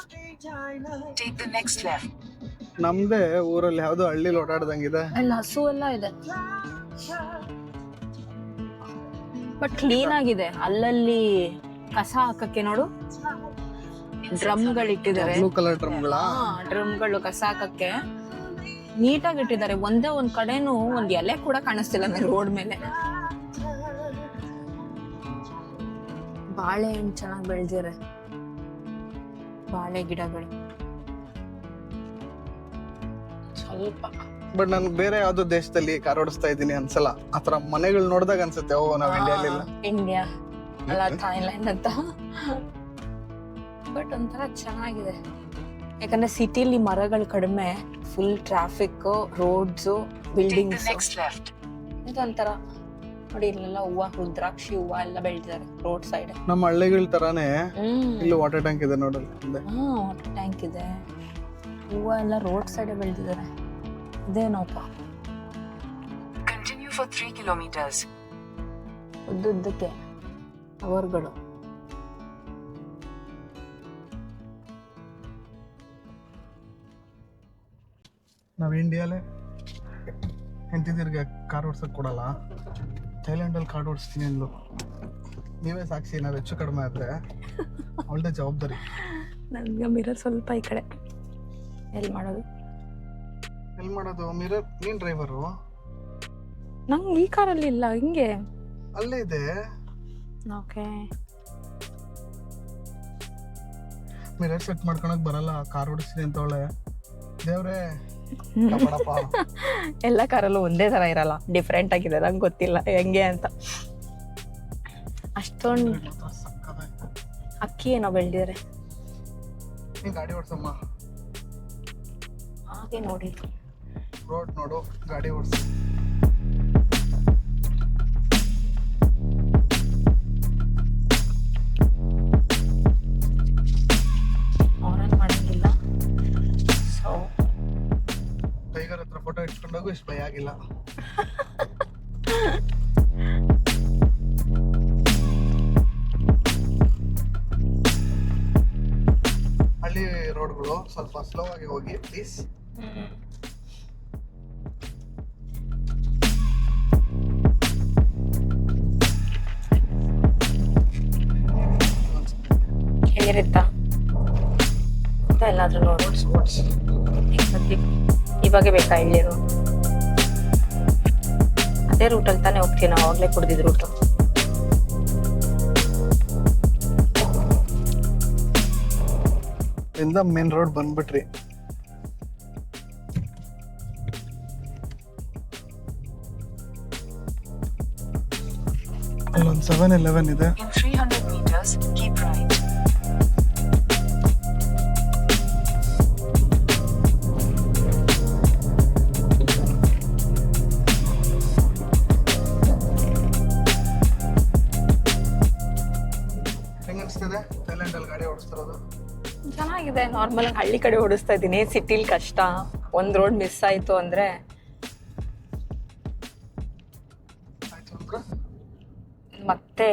Take the next left. ನಮ್ದೇ ಊರಲ್ಲಿ ಯಾವ್ದು ಹಳ್ಳಿಲಿ ಓಡಾಡ್ದಂಗಿದೆ. ಅಲ್ಲಿ ಹಸು ಎಲ್ಲ ಇದೆ. ಬಟ್ ಕ್ಲೀನ್ ಆಗಿದೆ. ಅಲ್ಲಲ್ಲಿ ಕಸ ಹಾಕಕ್ಕೆ ನೋಡು. ಡ್ರಮ್ಗಳು ಇಟ್ಟಿದ್ದಾರೆ ಬ್ಲೂ ಕಲರ್ ಡ್ರಮ್ಗಳ? ಡ್ರಮ್ಗಳು ಕಸ ಹಾಕಕ್ಕೆ. ನೀಟಾಗಿ ಇಟ್ಟಿದ್ದಾರೆ. ಒಂದೇ ಒಂದ್ ಕಡೆನೂ ಒಂದ್ ಎಲೆ ಕೂಡ ಕಾಣಿಸ್ತಿಲ್ಲ ನನಗೆ ರೋಡ್ ಮೇಲೆ. ಬಾಳೆಹಣ್ಣು ಚೆನ್ನಾಗಿ ಬೆಳೆದಿದ್ದಾರೆ ಬಾಳೆ ಗಿಡಗಳು. ಸ್ವಲ್ಪ. ಬಟ್ ನನ್ಗೆ ಬೇರೆ ಯಾವ್ದೋ ದೇಶದಲ್ಲಿ ಕಾರ್ ಓಡಿಸ್ತಾ ಇದ್ದೀನಿ ಅನ್ಸಲ್ಲ. ಆತರ ಮನೆಗಳು ನೋಡಿದಾಗ ಅನ್ಸುತ್ತೆ ಓ ನಾವ್ ಇಂಡಿಯಾಲಿಲ್ಲ ಇಂಡಿಯಾ ಅಲ್ಲ ಥಾಯ್ಲ್ಯಾಂಡ್ ಅಂತ. ಬಟ್ ಒಂಥರ ಚೆನ್ನಾಗಿದೆ. ಯಾಕಂದ್ರೆ ಸಿಟಿಲಿ ಮರಗಳು ಕಡಿಮೆ full traffic roads buildings left. ಇದೊಂಥರ. ನೋಡಿ ಇಲ್ಲೆಲ್ಲ ಹೂವ ರುದ್ರಾಕ್ಷಿ ಹೂವ ಎಲ್ಲ ಬೆಳೆದಿದ್ದಾರೆ ರೋಡ್ ಸೈಡ್ ನಮ್ಮ ಹಳ್ಳಿಗಳ ತರಾನೇ ಇಲ್ಲಿ ವಾಟರ್ ಟ್ಯಾಂಕ್ ಇದೆ ನೋಡಲ್ಲ ಹಾ ವಾಟರ್ ಟ್ಯಾಂಕ್ ಇದೆ. ಹೂವ ಎಲ್ಲ ರೋಡ್ ಸೈಡ್ ಬೆಳೆದಿದ್ದಾರೆ ಇದೇನಪ್ಪ Continue for 3 kilometers. ಉದ್ದುದ್ದಕ್ಕೆ ಅವರ್ಗಳು. ನಾವು ಇಂಡಿಯಾಲೇ ಹೆಂಡತಿದಿರ್ಗೆ ಕಾರ್ ಓಡ್ಸಕ್ ಕೊಡಲ್ಲ. ಥೈಲ್ಯಾಂಡ್ ಅಲ್ಲಿ ಕಾರ್ ಓಡಿಸ್ತೀನಿ ಅಂದ್ಲು. ನೀವೇ ಸಾಕ್ಷಿ ಏನಾದ್ರು ಹೆಚ್ಚು ಕಡಿಮೆ ಆದ್ರೆ ಅವಳದೇ ಜವಾಬ್ದಾರಿ. ನನಗೆ ಮಿರರ್ ಸ್ವಲ್ಪ ಈ ಕಡೆ. ಎಲ್ಲಿ ಮಾಡೋದು? ಎಲ್ಲಿ ಮಾಡೋದು? ಮಿರರ್ ನೀನು ಡ್ರೈವರು ನಂಗೆ ಈ ಕಾರಲ್ಲಿ ಇಲ್ಲ ಹಿಂಗೆ. ಅಲ್ಲೇ ಇದೆ. ಓಕೆ. ಮಿರರ್ ಸೆಟ್ ಮಾಡ್ಕೊಳಕ್ ಬರಲ್ಲ ಕಾರ್ ಓಡಿಸ್ತೀನಿ ಅಂತವಳೆ ದೇವ್ರೇ ಎಲ್ಲ ಕಾರಲ್ಲೂ ಒಂದೇ ತರ ಇರಲ್ಲ ಡಿಫ್ರೆಂಟ್ ಆಗಿದೆ ನಂಗೆ ಗೊತ್ತಿಲ್ಲ ಹೆಂಗೆ ಅಂತ. ಅಷ್ಟೊಂದು ಅಕ್ಕಿ ಏನೋ ಬೆಳೆದಿದ್ದಾರೆ ಗಾಡಿ ಓಡಿಸಮ್ಮ. ಹಾಗೆ ನೋಡಿ. ರೋಡ್ ನೋಡು ಗಾಡಿ ಓಡಿಸು. ಇಷ್ಟು ಭಯ ಆಗಿಲ್ಲ ಹಳ್ಳಿ ರೋಡ್ಗಳು ಸ್ವಲ್ಪ ಸ್ಲೋ ಆಗಿ ಹೋಗಿ ಪ್ಲೀಸ್ ಹೇಳಿರುತ್ತಾ ಅಂತ ಎಲ್ಲಾದ್ರೂ ನೋಡ್ಸ್ ಓಡಿಸಿ ಸದ್ಯಕ್ಕೆ ಇವಾಗ ಬೇಕಾ ಇಲ್ಲಿರು ಅದೇ ರೂಟಲ್ಲಿ ತಾನೇ ಹೋಗ್ತೀವಿ ನಾವು ಆಗಲೇ ಕುಡ್ದಿದ್ದು ರೂಟು ಇಂದ ಮೇನ್ ರೋಡ್ ಬಂದ್ಬಿಟ್ರಿ. ಅಲ್ಲೊಂದು ಸೆವೆನ್ ಎಲೆವೆನ್ ಇದೆ. ನಾರ್ಮಲ್ ಆಗಿ ಹಳ್ಳಿ ಕಡೆ ಓಡಿಸ್ತಾ ಇದ್ದೀನಿ. ಸಿಟಿಲಿ ಕಷ್ಟ. ಒಂದು ರೋಡ್ ಮಿಸ್ ಆಯ್ತು ಅಂದ್ರೆ ಮತ್ತೆ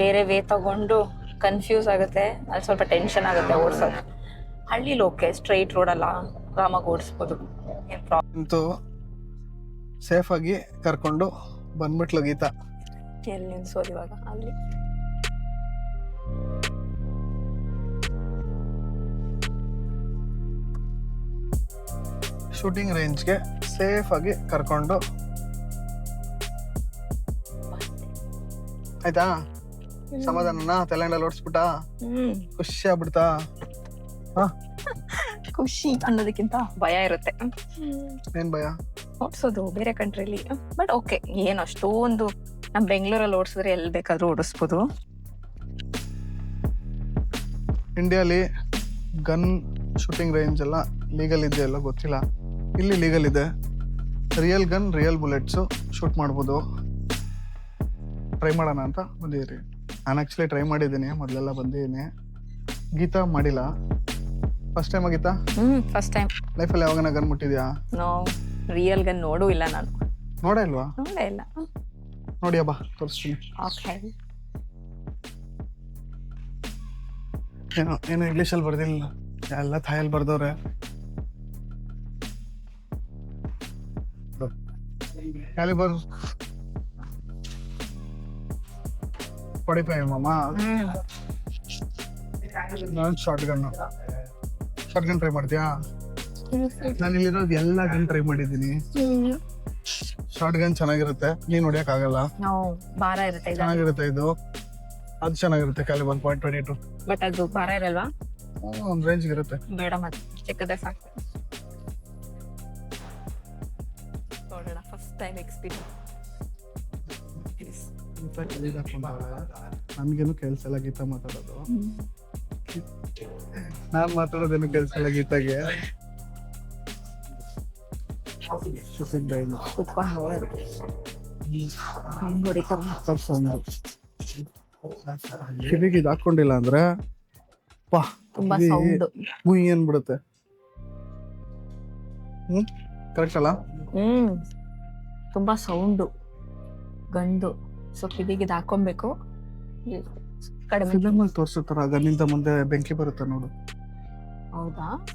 ಬೇರೆ ವೇ ತಗೊಂಡು ಕನ್ಫ್ಯೂಸ್ ಆಗುತ್ತೆ. ಅಲ್ಲಿ ಸ್ವಲ್ಪ ಟೆನ್ಷನ್ ಆಗುತ್ತೆ ಓಡಿಸೋದು ಹಳ್ಳಿಲಿ ಓಕೆ ಸ್ಟ್ರೈಟ್ ರೋಡ್ ಅಲ್ಲ. ಆರಾಮಾಗಿ ಓಡಿಸ್ಬೋದು. ಏನು ಪ್ರಾಬ್ಲಮ್ ಸೇಫಾಗಿ ಸೇಫ್ ಆಗಿ ಕರ್ಕೊಂಡು ಬಂದ್ಬಿಟ್ಲು ಗೀತಾ. ಎಲ್ಲಿ ನಿಲ್ಸೋದು ಇವಾಗ? ಅಲ್ಲಿ. ಶೂಟಿಂಗ್ ರೇಂಜ್ಗೆ ಸೇಫ್ ಆಗಿ ಕರ್ಕೊಂಡು. ಆಯ್ತಾ? ಸಮಾಧಾನನ? ತಲೆಂಡಲ್ಲಿ ಓಡಿಸ್ಬಿಟ್ಟ? ಖುಷಿ ಆಗ್ಬಿಡ್ತಾ? ಖುಷಿ ಅನ್ನೋದಕ್ಕಿಂತ ಭಯ ಇರುತ್ತೆ. ಏನ್ ಭಯ? ಓಡಿಸೋದು ಬೇರೆ ಕಂಟ್ರಿಲಿ. ಬಟ್ ಓಕೆ ಏನು ಅಷ್ಟೊಂದು ನಮ್ಮ ಬೆಂಗಳೂರಲ್ಲಿ ಓಡಿಸಿದ್ರೆ ಎಲ್ಲಿ ಬೇಕಾದ್ರೂ ಓಡಿಸ್ಬೋದು. ಇಂಡಿಯಾಲಿ ಗನ್ ಶೂಟಿಂಗ್ ರೇಂಜ್ ಎಲ್ಲ ಲೀಗಲ್ ಇದೆ ಎಲ್ಲ ಗೊತ್ತಿಲ್ಲ. ಇಲ್ಲಿ ಲೀಗಲ್ ಇದೆ. Real gun real bullets shoot ಮಾಡ್ಬೋದು. ಟ್ರೈ ಮಾಡೋಣ ಅಂತ ಬಂದಿದ್ದೀರಿ. ನಾನು ಆ್ಯಕ್ಚುಲಿ ಟ್ರೈ ಮಾಡಿದ್ದೀನಿ ಮೊದಲೆಲ್ಲ ಬಂದಿದ್ದೀನಿ. ಗೀತಾ ಮಾಡಿಲ್ಲ. First time Geetha? Hmm first time ಲೈಫಲ್ಲಿ ಯಾವಾಗನ ಗನ್ ಮುಟ್ಟಿದ್ಯಾ? ನೋ ರಿಯಲ್ ಗನ್ ನೋಡು ಇಲ್ಲ ನಾನು. ನೋಡೇ ಇಲ್ವಾ? ನೋಡೇ ಇಲ್ಲ. ನೋಡಿ ಅಬ್ಬಾ ತೋರಿಸ್ತೀನಿ. ಓಕೆ ಏನೋ ಏನೋ ಇಂಗ್ಲೀಷಲ್ಲಿ ಬರ್ದಿಲ್ಲ. ಎಲ್ಲ ಥಾಯಲ್ಲಿ ಬರ್ದವ್ರೆ. ಕ್ಯಾಲಿಬರ್ ಹೊಡಿಪಾಯಿ ಮಾಮ? ನಾನು short gun short gun try ಮಾಡ್ತೀಯಾ? ನಾನು ಇಲ್ಲಿರೋದು ಎಲ್ಲ ಗನ್ ಟ್ರೈ ಮಾಡಿದ್ದೀನಿ. ಶಾರ್ಟ್ ಗನ್ ಚೆನ್ನಾಗಿರುತ್ತೆ. ನೀನ್ ಹೊಡಿಯಕ್ ಆಗಲ್ಲ ಭಾರ ಇರುತ್ತೆ ಚೆನ್ನಾಗಿರುತ್ತೆ ಇದು. ಅದು ಚೆನ್ನಾಗಿರುತ್ತೆ calibre point twenty two but ಅದು ಭಾರ ಇರಲ್ವಾ? ಒಂದು ರೇಂಜ್ ಇರುತ್ತೆ. ಬೇಡ ಮತ್ತೆ ಚಿಕ್ಕದೇ ಸಾಕು. ಟೈಮ್ ಎಕ್ಸ್ಪೀರಿಯನ್ಸ್ ನನ್ಗೇನು ಕೆಲ್ಸ ಎಲ್ಲ ಗೀತ ಮಾತಾಡೋದು. ನಾನ್ ಮಾತಾಡೋದೇನು ಕೆಲ್ಸ ಎಲ್ಲ ಗೀತಾಗೆ. ಹೊಡಿತಾರ ಕಿವಿಗೆ ಇದು ಹಾಕೊಂಡಿಲ್ಲ ಅಂದ್ರೆ ಪಾ ತುಂಬಾ ಏನ್ ಸೌಂಡ್ ಗುಯ್ ಅನ್ಬಿಡುತ್ತೆ ಹ್ಮ್? ಕರೆಕ್ಟ್ ಅಲ್ಲ? ಹ್ಮ್. ತುಂಬಾ ಸೌಂಡು ಗಂಡು ಸೊ ಕಿವಿಗೆ ಇದು ಹಾಕೊಬೇಕು ಕಡಿಮೆ. ಫಿಲಮ್ ಅಲ್ಲಿ ತೋರ್ಸುತ್ತಾರ ಗನ್ನಿಂದ ಮುಂದೆ ಬೆಂಕಿ ಬರುತ್ತೆ ನೋಡು. ಹೌದಾ?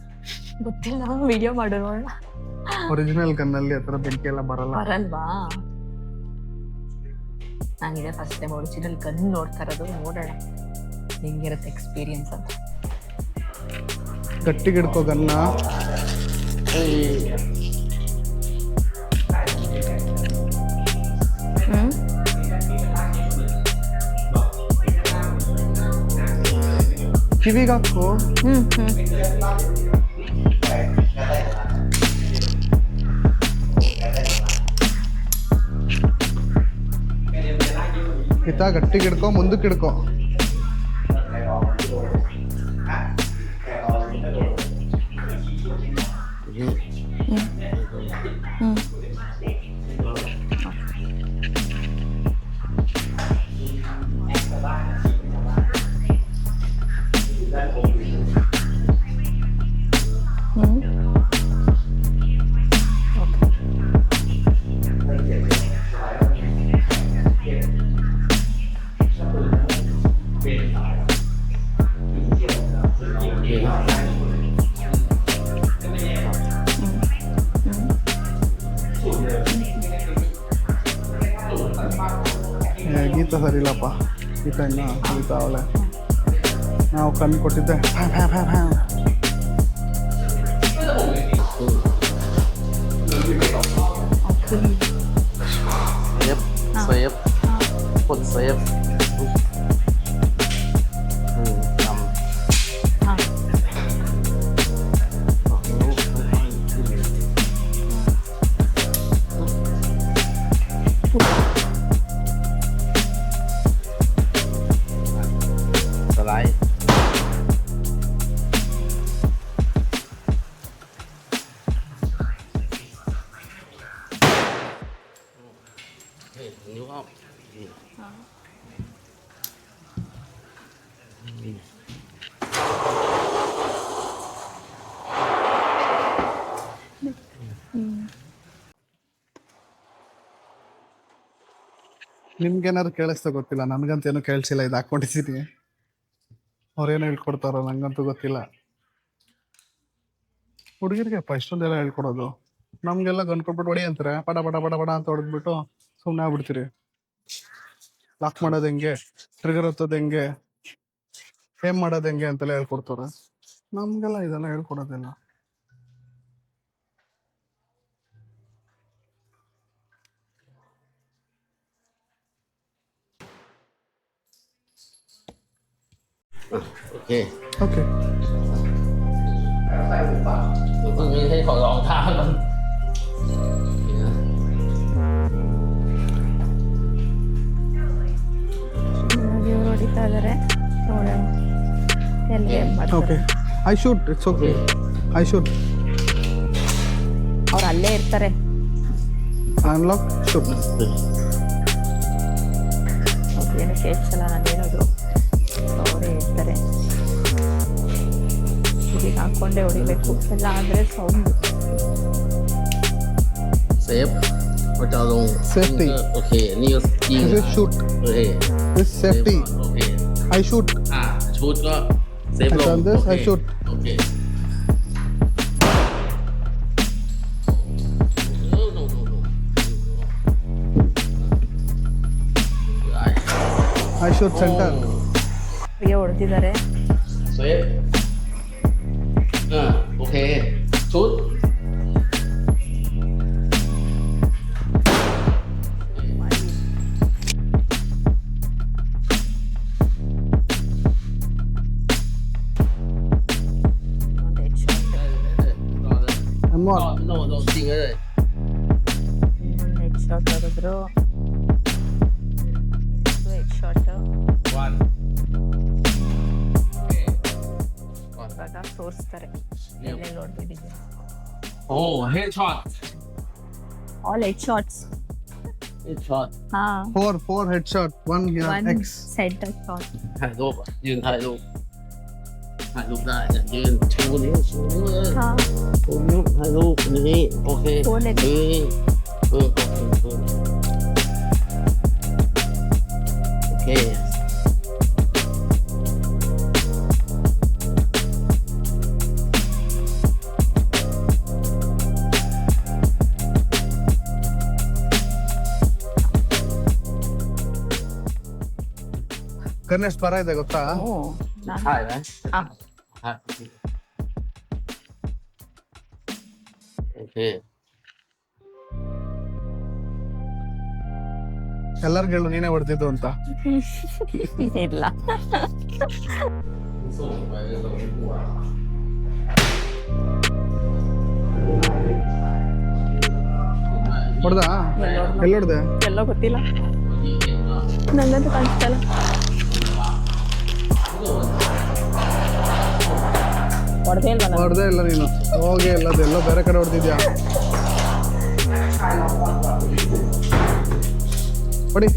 ಗೊತ್ತಿಲ್ಲ ವಿಡಿಯೋ ಮಾಡೋಣ. ಒರಿಜಿನಲ್ ಗನ್ನಲ್ಲಿ ಆತರ ಬೆಂಕಿ ಎಲ್ಲ ಬರಲ್ಲ. ಬರಲ್ವಾ? ನಾನಿದೆ ಫಸ್ಟ್ ಟೈಮ್ ಒರಿಜಿನಲ್ ಗನ್ ನೋಡ್ತಾ ಇರೋದು ನೋಡೋಣ. ಹೆಂಗಿರುತ್ತೆ ಎಕ್ಸ್ಪೀರಿಯನ್ಸ್ ಅಂತ. ಗಟ್ಟಿಗಿಡ್ಕೋ ಗನ್ನ. ಕಿವಿಗೆ ಹಾಕೋ ಹ್ಮ್ ಹ್ಮ್ ಹಿತ ಗಟ್ಟಿಗೆ ಹಿಡ್ಕೋ ಮುಂದಕ್ಕೆ ಹಿಡ್ಕೋ ಇನ್ನ ಉಳಿತಾವಲ್ಲ ನಾವು ಕಣ್ಣು ಕೊಟ್ಟಿದ್ದೆ. ನಿಮ್ಗೇನಾದ್ರು ಕೇಳಿಸ್ತಾ ಗೊತ್ತಿಲ್ಲ ನನಗಂತ ಏನೂ ಕೇಳಿಸಿಲ್ಲ, ಇದು ಹಾಕೊಂಡಿದ್ದೀನಿ ಅವ್ರೇನು ಹೇಳ್ಕೊಡ್ತಾರೋ ನಂಗಂತೂ ಗೊತ್ತಿಲ್ಲ. ಹುಡುಗಿರಿಗೆಪ್ಪ, ಇಷ್ಟೊಂದೆಲ್ಲ ಹೇಳ್ಕೊಡೋದು. ನಮಗೆಲ್ಲ ಗನ್ಕೊಟ್ಬಿಟ್ಟು ಹೊಡಿ ಅಂತಾರೆ, ಪಡ ಪಡ ಪಡ ಪಡ ಅಂತ ಹೊಡೆದ್ಬಿಟ್ಟು ಸುಮ್ಮನೆ ಆಗ್ಬಿಡ್ತೀರಿ. ಲಾಕ್ ಮಾಡೋದು ಹೆಂಗೆ? ಟ್ರಿಗರ್ ಹತ್ತೋದು ಹೆಂಗೆ? ಏನ್ ಮಾಡೋದು ಹೆಂಗೆ ಅಂತೆಲ್ಲ ಹೇಳ್ಕೊಡ್ತಾರೆ. ನಮ್ಗೆಲ್ಲ ಇದೆಲ್ಲ ಹೇಳ್ಕೊಡೋದಿಲ್ಲ. Ok. Okay Tôi cứ nghĩ thấy khỏi lòng tha lắm. ಇವ್ರು ಹೊಡಿತಾ ಇದಾರೆ ನೋಡೋಣ ಎಲ್ಲಿ ಏನ್ ಓಕೆ ಮಾಡ್ತಾರೆ I shoot it's okay I shoot ಅವ್ರು ಅಲ್ಲೇ ಇರ್ತಾರೆ ಅನ್ಲಾಕ್ ಶೂಟ್ ಅವ್ರು ಏನು ಕೇಳಿಸಲ್ಲ ನಾನು ಹಾಕೊಂಡೆ ಹೊಡಿಬೇಕು ಇಲ್ಲ ಅಂದರೆ ಸೌಂಡ್ ಸೇಫ್ ಬಟ್ ಅದು ಸೇಫ್ಟಿ ಓಕೆ ನೀವು shoot okay this safety okay I shoot ಹಾ shoot co safe low this I shoot okay I shoot centre ಹೊಡೆದಿದ್ದಾರೆ safe I'm. No, no, don't sing, eh? It's shorter, bro. Wait, shorter. Oh, headshot. All headshots. Headshot. Ah. Four, four headshot. One here. One center shot. Hello. You know. ถ่ายรูปถ่ายรูปได้เนี่ยยืนชูนิ้วชูนิ้วเลย ಹಾ ชูนิ้วถ่ายรูปนี่โอเค โพสเลย นี่เออโอเคเออโอเค gun ಎಷ್ಟು ಬರ ಇದೆ ಗೊತ್ತಾ ಓ ನಾನುถ่ายไหม ಹಾ ถ่ายโอเค ಎಲ್ಲರಿಗೂ ಹೇಳು ನೀನೇ ಹೊಡೆದಿದ್ದು ಅಂತ ಇಲ್ಲ ส่งไปเลยเราไม่กลัว ಹೊಡೆದ ಎಲ್ಲಿ ಹೊಡೆದೆ ಎಲ್ಲೋ ಗೊತ್ತಿಲ್ಲ ನಂಗಂತೂ ಕಾಣಿಸ್ತಲ್ಲ ಹೊಡೆದೇ ಇಲ್ಲ ನೀನು. ಹೋಗಿ ಇಲ್ಲ ಅದೆಲ್ಲ ಬೇರೆ ಕಡೆ ಹೊಡೆದಿದ್ಯಾ? ಹೊಡಿ.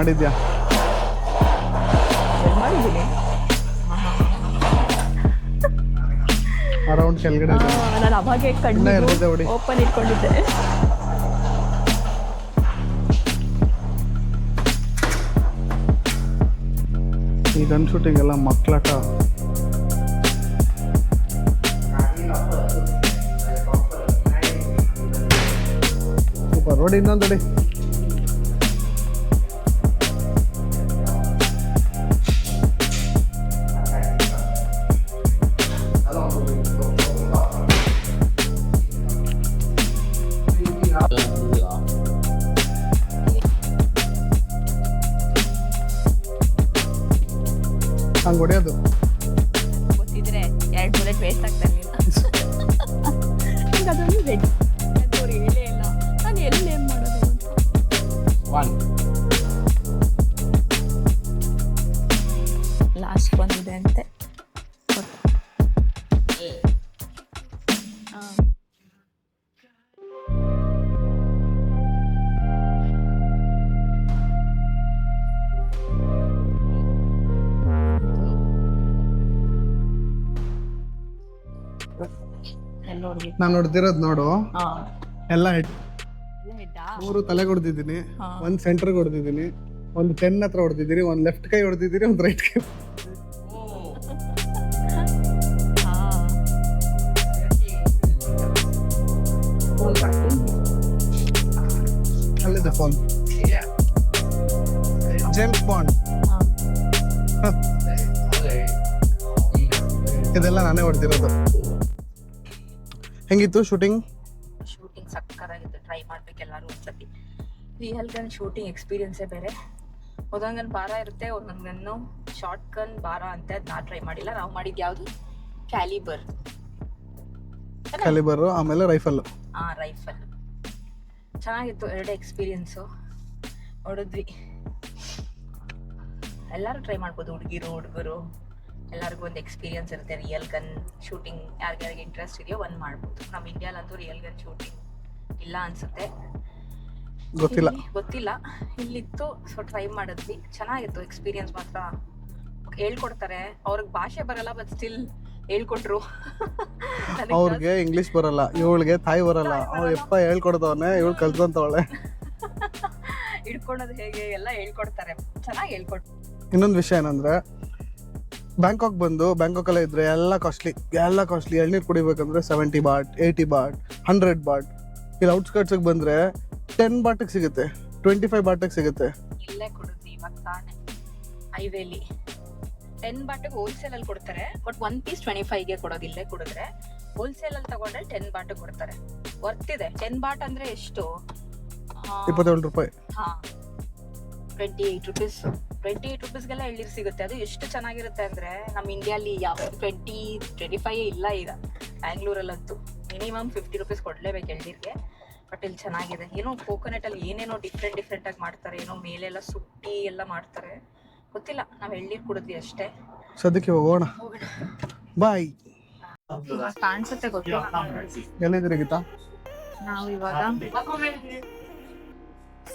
ಮಾಡಿದ್ಯಾ? ಮಾಡಿದ್ದೀನಿ. ಅರೌಂಡ್ ಕೆಳಗಡೆ ನಾನು ಅವಾಗೆ? ಕಣ್ಣು ಓಪನ್ ಇಟ್ಕೊಂಡಿದ್ದೆ. ಈ ಗನ್ ಶೂಟಿಂಗ್ ಎಲ್ಲ ಮಕ್ಕಳಾಟ ನೋಡಿ ಇನ್ನೊಂದು ಒನ್ ಲಾಸ್ಟ್ one. ಅಂತೆ ಹಾ. ಎಲ್ಲಿ ನೋಡ್ಬೇಕು ನಾನು ನೋಡ್ತಿರೋದು ನೋಡು. ಹಾ. ಎಲ್ಲ ಮೂರು ತಲೆ ಹೊಡೆದಿದ್ದೀನಿ ಒಂದ್ ಸೆಂಟರ್ಗೆ ಹೊಡೆದಿದ್ದೀನಿ ಒಂದು ಟೆನ್ ಹತ್ರ ಹೊಡೆದಿದ್ದೀನಿ ಒಂದು ಲೆಫ್ಟ್ ಕೈ ಹೊಡೆದಿದ್ದೀನಿ ಒಂದು ರೈಟ್ ಕೈ. ಅಲ್ಲಿದೆ ಫೋನ್ ಜೇಮ್ಸ್ ಬಾಂಡ್ ಇದೆಲ್ಲ ನಾನೇ ಹೊಡೆದಿರೋದು ಹೆಂಗಿತ್ತು ಶೂಟಿಂಗ್ ರಿಯಲ್ ಗನ್ ಶೂಟಿಂಗ್ ಎಕ್ಸ್ಪೀರಿಯನ್ಸೇ ಬೇರೆ ಒಂದೊಂದು ಬಾರ. ಭಾರ ಇರುತ್ತೆ ಒಂದೊಂದು ಗನ್ನು ಶಾರ್ಟ್ ಗನ್ ಬಾರ ಅಂತ ನಾ ಟ್ರೈ ಮಾಡಿಲ್ಲ. ನಾವು ಮಾಡಿದ್ದು ಯಾವುದು? ಕ್ಯಾಲಿಬರ್ ಕ್ಯಾಲಿಬರ್ ಆಮೇಲೆ ರೈಫಲ್ ಆ ರೈಫಲ್ ಚೆನ್ನಾಗಿತ್ತು ಎರಡೇ ಎಕ್ಸ್ಪೀರಿಯನ್ಸು ಹೊಡೆದ್ವಿ ಎಲ್ಲರೂ ಟ್ರೈ ಮಾಡ್ಬೋದು ಹುಡುಗಿರು ಹುಡುಗರು. ಎಲ್ಲರಿಗೂ ಒಂದು ಎಕ್ಸ್ಪೀರಿಯನ್ಸ್ ಇರುತ್ತೆ. ರಿಯಲ್ ಗನ್ ಶೂಟಿಂಗ್ ಯಾರಿಗ್ಯಾರಿಗೆ ಇಂಟ್ರೆಸ್ಟ್ ಇದೆಯೋ ಒಂದು ಮಾಡ್ಬೋದು. ನಮ್ಮ ಇಂಡಿಯಾಲಂತೂ ರಿಯಲ್ ಗನ್ ಶೂಟಿಂಗ್ ಇಲ್ಲ ಅನ್ಸುತ್ತೆ. ಗೊತ್ತಿಲ್ಲ. ಗೊತ್ತಿಲ್ಲ. ಇಲ್ಲಿತ್ತು ಸೊ ಟ್ರೈ ಮಾಡಿದ್ವಿ. ಚೆನ್ನಾಗಿತ್ತು ಎಕ್ಸ್ಪೀರಿಯನ್ಸ್ ಮಾತ್ರ. ಹೇಳ್ಕೊಡ್ತಾರೆ. ಅವ್ರಿಗೆ ಭಾಷೆ ಬರಲ್ಲ ಬಟ್ ಸ್ಟಿಲ್ ಹೇಳ್ಕೊಟ್ರು. ಅವ್ರಿಗೆ ಇಂಗ್ಲಿಷ್ ಬರಲ್ಲ. ಇವಳಿಗೆ ತಾಯಿ ಬರಲ್ಲ. ಅವ್ರ ಎಪ್ಪ ಹೇಳ್ಕೊಡ್ತವನೆ ಇವಳು ಕಲ್ತಂತವಳೆ ಹಿಡ್ಕೊಳೋದು ಹೇಗೆ ಎಲ್ಲ ಹೇಳ್ಕೊಡ್ತಾರೆ. ಚೆನ್ನಾಗಿ ಹೇಳ್ಕೊಟ್ರು ಇನ್ನೊಂದು ವಿಷಯ ಏನಂದ್ರೆ ಬ್ಯಾಂಕಾಕ್ ಬಂದು ಬ್ಯಾಂಕಾಕ್ ಇದ್ದರೆ ಇದ್ರೆ ಎಲ್ಲ ಕಾಸ್ಟ್ಲಿ ಎಲ್ಲ ಕಾಸ್ಟ್ಲಿ ಎಳ್ನೀರು ಕುಡಿಬೇಕಂದ್ರೆ seventy baht eighty baht hundred baht ಇಲ್ಲಿ ಔಟ್ಸ್ಕರ್ಟ್ಸಿಗೆ ಬಂದ್ರೆ ಟೆನ್ ಬಾಟಕ್ ಸಿಗುತ್ತೆ ಟ್ವೆಂಟಿ ಫೈವ್ ಬಾಟಕ್ ಸಿಗುತ್ತೆ. ಇಲ್ಲೇ ಕೊಡುತ್ತೆ ಇವಾಗ ತಾನೆ. ಹೈವೇಲಿ ಟೆನ್ ಬಾಟಿಗೆ ಹೋಲ್ಸೇಲ್ ಅಲ್ಲಿ ಕೊಡ್ತಾರೆ ಬಟ್ ಒನ್ ಪೀಸ್ ಟ್ವೆಂಟಿ ಫೈವ್ಗೆ ಕೊಡೋದು ಇಲ್ಲೇ ಕೊಡಿದ್ರೆ ಹೋಲ್ಸೇಲ್ ಅಲ್ಲಿ ತಗೊಂಡ್ರೆ ಟೆನ್ ಬಾಟ್ ಕೊಡ್ತಾರೆ. ವರ್ತ್ ಇದೆ. ಟೆನ್ ಬಾಟ್ ಅಂದ್ರೆ ಎಷ್ಟು? ಇಪ್ಪತ್ತೇಳು ರೂಪಾಯಿ. ಹಾ. Twenty eight rupees twenty eight ರುಪೀಸ್ಗೆಲ್ಲ ಎಳ್ನೀರು ಸಿಗುತ್ತೆ. ಅದು ಎಷ್ಟು ಚೆನ್ನಾಗಿರುತ್ತೆ ಅಂದ್ರೆ ನಮ್ಮ ಇಂಡಿಯಾಲಿ ಯಾವ ಟ್ವೆಂಟಿ ಟ್ವೆಂಟಿ ಫೈವ್ ಇಲ್ಲ ಈಗ. ಬ್ಯಾಂಗ್ಳೂರಲ್ಲಂತೂ ಮಿನಿಮಮ್ ಫಿಫ್ಟಿ ರುಪೀಸ್ ಕೊಡ್ಲೇಬೇಕು ಎಳ್ನೀರಿಗೆ. ಬಟ್ ಇಲ್ಲಿ ಚೆನ್ನಾಗಿದೆ. ಏನೋ ಕೋಕೋನಟ್ ಅಲ್ಲಿ ಏನೇನೋ ಡಿಫ್ರೆಂಟ್ ಡಿಫ್ರೆಂಟ್ ಆಗಿ ಮಾಡ್ತಾರೆ. ಏನೋ ಮೇಲೆಲ್ಲ ಸುಟ್ಟಿ ಎಲ್ಲ ಮಾಡ್ತಾರೆ. ಗೊತ್ತಿಲ್ಲ ನಾವು ಎಳ್ನೀರ್ ಕುಡಿದ್ವಿ ಅಷ್ಟೇ. ಸದ್ಯಕ್ಕೆ ಹೋಗೋಣ? ಹೋಗೋಣ. ಬಾಯ್ ಕಾಣಿಸುತ್ತೆ ಗೊತ್ತಿಲ್ಲ. ಎಲ್ಲಿದ್ದೀರಿ ಗೀತಾ ನಾವು ಇವಾಗ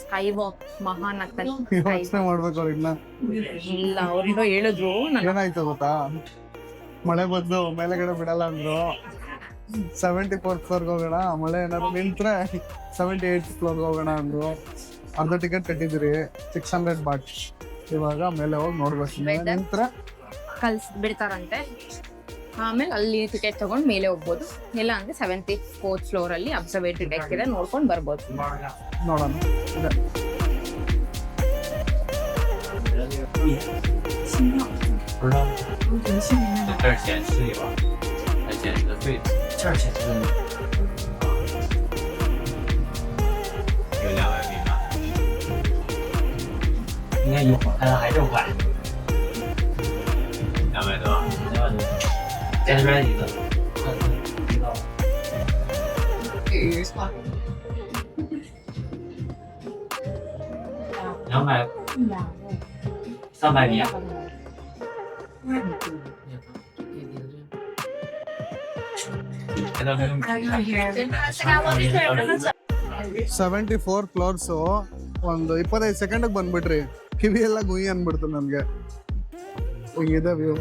ಸ್ಕೈ ವಾಕ್ ಮಹಾನ್ ಯೋಚನೆ ಮಾಡ್ಬೇಕು ಅವ್ರು ಇನ್ನ. ಇಲ್ಲ ಅವ್ರಿಗೋ ಹೇಳಿದ್ರು. ಏನಾಯ್ತು ಗೊತ್ತಾ? ಮಳೆ ಬಂದು ಮೇಲೆಗಡೆ ಬಿಡಲ್ಲ ಅಂದ್ರು. ಸೆವೆಂಟಿ ಫೋರ್ತ್ ಫ್ಲೋರ್ಗೆ ಹೋಗೋಣ ಮಳೆ ಏನಾದ್ರು ನಿಂತ್ರೆ ಸೆವೆಂಟಿ ಏಯ್ಟ್ ಫ್ಲೋರ್ಗೆ ಹೋಗೋಣ ಅಂದ್ರು ಅರ್ಧ ಟಿಕೆಟ್ ಕಟ್ಟಿದಿರಿ ಸಿಕ್ಸ್ ಹಂಡ್ರೆಡ್ ಬಾಟ್ ಇವಾಗ ಮೇಲೆ ಹೋಗಿ ನೋಡ್ಬೇಕು ಮೇಲೆ Better. ನಿಂತ್ರೆ ಕಲ್ಸ್ ಬಿಡ್ತಾರಂತೆ ಆಮೇಲೆ ಅಲ್ಲಿ ಟಿಕೆಟ್ ತಗೊಂಡು ಮೇಲೆ ಹೋಗ್ಬೋದು ಇಲ್ಲ ಅಂದ್ರೆ ಸೆವೆಂಟಿ ಫೋರ್ತ್ ಫ್ಲೋರ್ ಅಲ್ಲಿ ಅಬ್ಸರ್ವೇಟರಿ ಡೆಕ್ ಇದೆ ನೋಡ್ಕೊಂಡು ಬರ್ಬೋದು ನೋಡೋಣ ಇದೆ. 不知道。这儿显示有， 捡的最贱儿，捡的有两百米吧，应该有吧？看他还这么快，两百多，两百多，再摔一个，不到，一到，两，两百，三百米啊。ಸೆವೆಂಟಿ ಫೋರ್ ಫ್ಲೋರ್ಸು ಒಂದು ಇಪ್ಪತ್ತೈದು ಸೆಕೆಂಡ್ ಬಂದ್ಬಿಟ್ರಿ. ಕಿವಿ ಎಲ್ಲ ಗುಯಿ ಅನ್ಬಿಡ್ತು ನನ್ಗೆ. ಹಿಂಗಿದೆ ವ್ಯೂ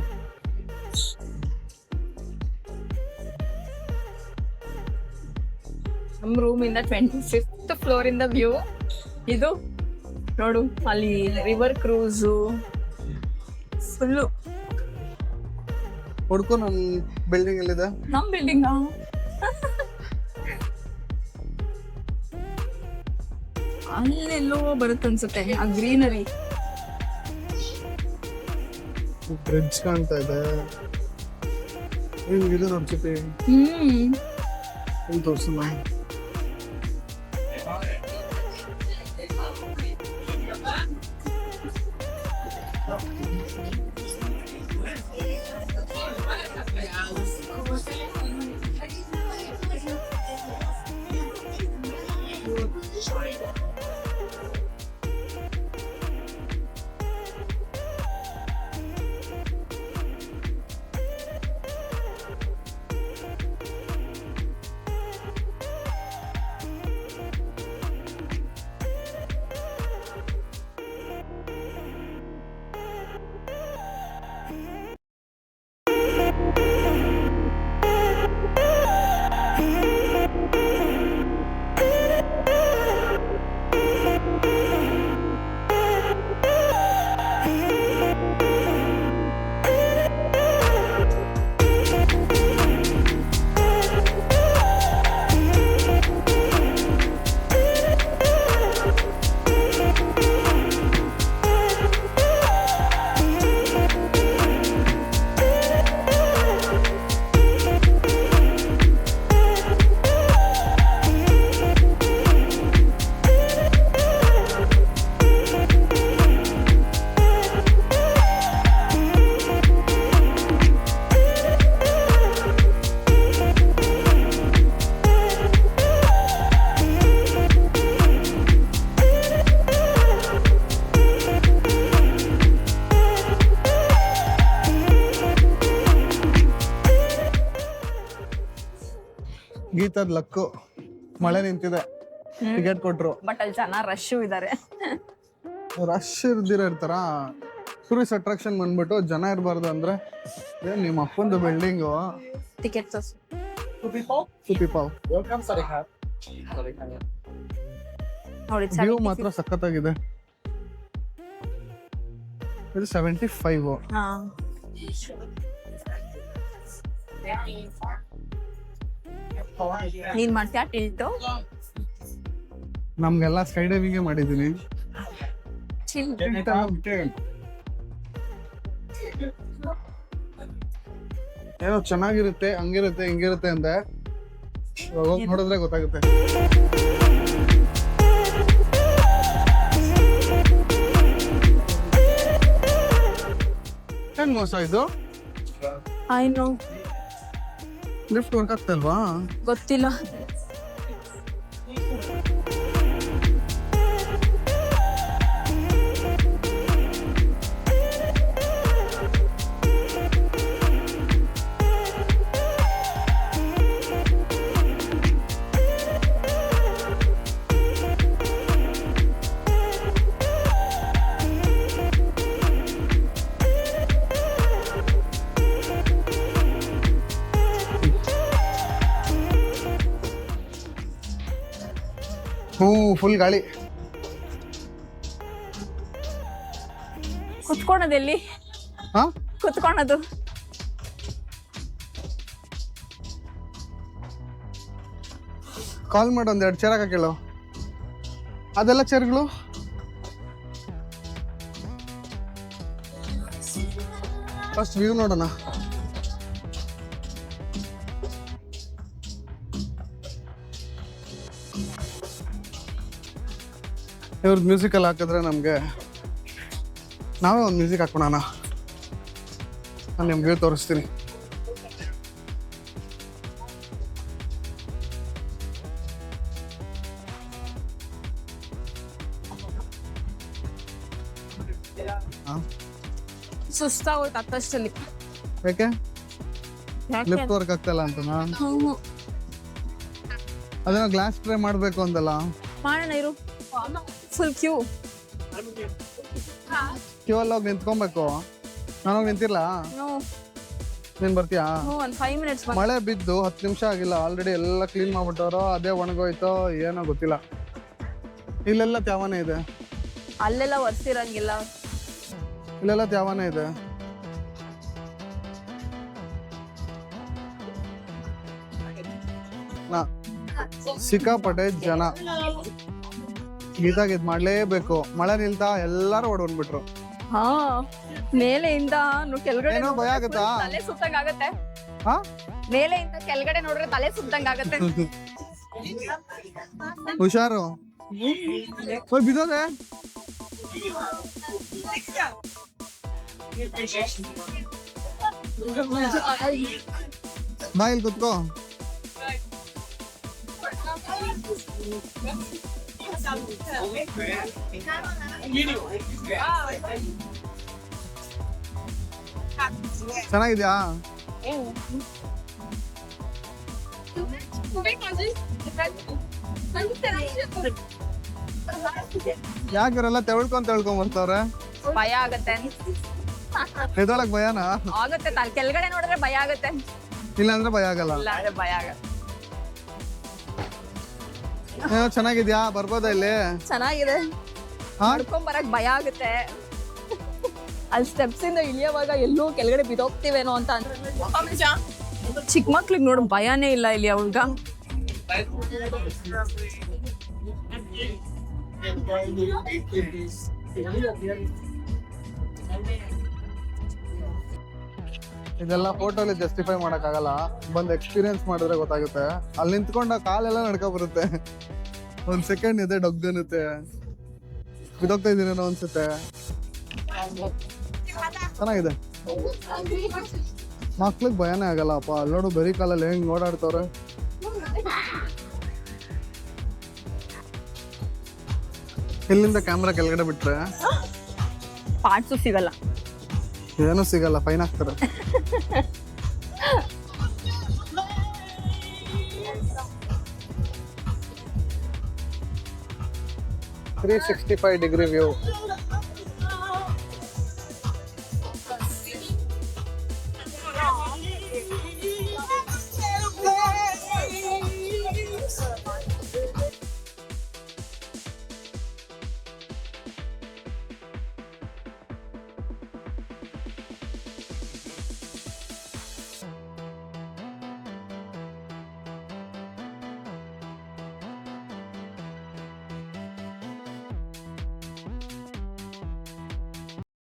ನಮ್ಮ ರೂಮ್ ಇಂದ ಟ್ವೆಂಟಿ ಫಿಫ್ತ್ ಫ್ಲೋರ್ ಇಂದ ವ್ಯೂ ಇದು ನೋಡು ಅಲ್ಲಿ ರಿವರ್ ಕ್ರೂಸು ಫುಲ್ಲು ಹುಡ್ಕೋ ನಮ್ಮ ಬಿಲ್ಡಿಂಗ್ ಎಲ್ಲಿದೆ? ನಮ್ಮ ಬಿಲ್ಡಿಂಗ್ ಅಲ್ಲೆಲ್ಲೋ ಬರುತ್ತೆ ಅನ್ಸುತ್ತೆ ಆ ಗ್ರೀನರಿ. ಬ್ರಿಡ್ಜ್ ಕಾಣ್ತಾ ಇದೆ. ಇದು ನೋಡ್ತಿದ್ದೆ ಹ್ಮ್. ಇಲ್ಲಿ Thank you. China. ಗೀತದ ಲಕ್ಕು ಮಳೆ ನಿಂತಿದೆ. ಟಿಕೆಟ್ ಕೊಟ್ರು. ಬಟ್ ಅಲ್ಲಿ ಜನ ರಶ್ ಇದ್ದಾರೆ ರಶ್ ಇರ್ದಿರ ಇರ್ತಾರ? ಟೂರಿಸ್ಟ್ ಅಟ್ರಾಕ್ಷನ್ ಬಂದ್ಬಿಟ್ಟು ಜನ ಇರಬಾರ್ದು ಅಂದ್ರೆ ಏನ್ ನಿಮ್ಮ ಅಪ್ಪಂದು ಬಿಲ್ಡಿಂಗು ಟಿಕೆಟ್ ಸುಪಿ ಪಾವ್ ನೋಡಿ ವ್ಯೂ ಮಾತ್ರ ಸಖತ್ತಾಗಿದೆ. ಇದು ಸೆವೆಂಟಿ ಫೈವ್ ನೀನ್ ಮಾಡ್ತೀಯಾ? ಟಿಲ್ಟು ನಮ್ಗೆಲ್ಲ ಸ್ಕೈ ಡೈವಿಂಗ್ ಮಾಡಿದೀನಿ ಏನೋ ಚೆನ್ನಾಗಿರುತ್ತೆ ಹಂಗಿರುತ್ತೆ ಹಿಂಗಿರುತ್ತೆ ಹೋಗಿ ನೋಡಿದ್ರೆ ಗೊತ್ತಾಗುತ್ತೆ. ಹೆಂಗ್ ಮೋಸ ಇದು? ಆಯ್ನು ಲಿಫ್ಟ್ ವರ್ಕ್ ಆಗ್ತಲ್ವಾ ಗೊತ್ತಿಲ್ಲ. ಹ್ಞೂ ಫುಲ್ ಗಾಳಿ. ಕುತ್ಕೊಳೋದು ಎಲ್ಲಿ ಹಾ? ಕುತ್ಕೊಳೋದು. ಕಾಲ್ ಮಾಡಿ ಒಂದೆರಡು ಚೇರ್ ಹಾಕ ಕೇಳು ಅದೆಲ್ಲ ಚೇರ್ಗಳು ಫಸ್ಟ್ ವ್ಯೂ ನೋಡೋಣ. ಇವ್ರದ್ದು ಮ್ಯೂಸಿಕಲ್ಲಿ ಹಾಕಿದ್ರೆ ನಮಗೆ ನಾವೇ ಒಂದು ಮ್ಯೂಸಿಕ್ ಹಾಕೋಣ ನಾನು ನಿಮ್ಗೆ ತೋರಿಸ್ತೀನಿ. ಹಾಂ? ಸುಸ್ತಾಗೋಯ್ತು ಅತ್ತಷ್ಟಲ್ಲಿ ಯಾಕೆ ಯಾಕೆ? ಲಿಫ್ಟ್ ವರ್ಕ್ ಆಗ್ತಲ್ಲ ಅಂತನಾ? ಹ್ಮ್. ಅದೇನೋ ಗ್ಲಾಸ್ ಟ್ರೈ ಮಾಡ್ಬೇಕು ಅಂದಲ್ಲ. ಮಾಡೋಣ ಇರು. ಫುಲ್ ಕ್ಯೂ ಕ್ಯೂ ಅಲ್ಲಿ ಹೋಗಿ ನಿಂತ್ಕೊಬೇಕು. ನಾನು ಹೋಗಿ ನಿಂತಿರ್ಲ? ನೋ ನೀನ್ ಬರ್ತೀಯಾ? ಒಂದು ಫೈವ್ ಮಿನಿಟ್ಸ್ ಮಳೆ ಬಿದ್ದು ಹತ್ತು ನಿಮಿಷ ಆಗಿಲ್ಲ. ಆಲ್ರೆಡಿ ಎಲ್ಲ ಕ್ಲೀನ್ ಮಾಡ್ಬಿಟ್ಟವ್ರು. ಅದೇ ಒಣಗೋಯ್ತೋ ಏನೋ ಗೊತ್ತಿಲ್ಲ. ಇಲ್ಲೆಲ್ಲ ತ್ಯಾವನೇ ಇದೆ. ಅಲ್ಲೆಲ್ಲ ಒರೆಸಿರಂಗಿಲ್ಲ. ಇಲ್ಲೆಲ್ಲ ತ್ಯಾವನೇ ಇದೆ. ನಾ ಸಿಕ್ಕಾಪಟ್ಟೆ ಜನ. ಗೀತಾಗ ಇದ್ ಮಾಡ್ಲೇಬೇಕು. ಮಳೆ ನಿಲ್ತಾ ಎಲ್ಲಾರು ಓಡೋಗ್ಬಿಟ್ರು. ಹಾ ಮೇಲೆಯಿಂದ ನು- ಕೆಳಗಡೆ ಏನೋ ಭಯ ನೋಡಿದ್ರೆ ಆಗುತ್ತಾ? full ತಲೆ ಸುತ್ತಂಗ್ ಆಗತ್ತೆ ಹಾ? ಮೇಲೆಯಿಂದ ಕೆಳಗಡೆ ನೋಡ್ರೆ ತಲೆ ಸುತ್ತಂಗ್ ಆಗತ್ತೆ ಹುಷಾರು. ಓಯ್ ಬಿದ್ದೋದೆ. ಬಾ ಇಲ್ಲಿ ಕುತ್ಕೋ. ಚೆನ್ನಾಗಿದ್ಯಾ? ಯಾಕಿರಲ್ಲ ತೆಳ್ಕೊಂಡ್ ತೆಳ್ಕೊಂಡ್ ಬರ್ತಾವ್ರೆ ಭಯ ಆಗತ್ತೆ. ಎದೊಳಕ್ ಭಯನಾ? ಆಗುತ್ತೆ ತಲೆ ಕೆಳಗಡೆ ನೋಡಿದ್ರೆ ಭಯ ಆಗತ್ತೆ. ಇಲ್ಲ ಅಂದ್ರೆ ಭಯ ಆಗಲ್ಲ. ಇಲ್ಲ ಅಂದ್ರೆ ಭಯ ಆಗತ್ತೆ. ಚೆನ್ನಾಗಿದ್ಯಾ? ಬರ್ಬೋದಾ ಇಲ್ಲಿ? ಚೆನ್ನಾಗಿದೆ. ನಡ್ಕೊಂಡ್ ಬರಕ್ ಭಯ ಆಗುತ್ತೆ. ಅಲ್ಲಿ ಸ್ಟೆಪ್ಸ್ ಇಂದ ಇಳಿಯುವಾಗ ಎಲ್ಲೂ ಕೆಳಗಡೆ ಬಿದೋಗ್ತಿವೇನೋ ಅಂತ. ಚಿಕ್ಕ ಮಕ್ಳಿಗೆ ನೋಡು ಭಯನೇ ಇಲ್ಲ ಇಲ್ಲಿ ಅವ್ಗ ಇದೆಲ್ಲ ಫೋಟೋಲಿ ಜಸ್ಟಿಫೈ ಆಗಲ್ಲ ಬಂದ್ ಎಕ್ಸ್ಪೀರಿಯನ್ಸ್ ಮಾಡಿದ್ರೆ ಗೊತ್ತಾಗುತ್ತೆ. ಅಲ್ಲಿ ನಿಂತ್ಕೊಂಡ ಕಾಲೆಲ್ಲ ನಡ್ಕೊ ಬರುತ್ತೆ. ಒಂದ್ ಸೆಕೆಂಡ್ ಇದೆ ಡೊಗ್ಗನುತ್ತೆ ಬಿದೋಗ್ತಾ ಇದೀನೇನೋ ಅನ್ಸುತ್ತೆ. ಚೆನ್ನಾಗಿದೆ. ಮಕ್ಳಿಗೆ ಭಯನೇ ಆಗಲ್ಲ ಅಪ್ಪ. ಅಲ್ಲಿ ನೋಡು ಬರೀ ಕಾಲಲ್ಲಿ ಹೆಂಗ್ ಓಡಾಡ್ತವ್ರೆ. ಇಲ್ಲಿಂದ ಕ್ಯಾಮ್ರಾ ಕೆಳಗಡೆ ಬಿಟ್ರೆ? ಪಾರ್ಟ್ಸು ಸಿಗಲ್ಲ. ಏನೂ ಸಿಗಲ್ಲ ಫೈನ್ ಹಾಕ್ತಾರೆ three sixty five degree view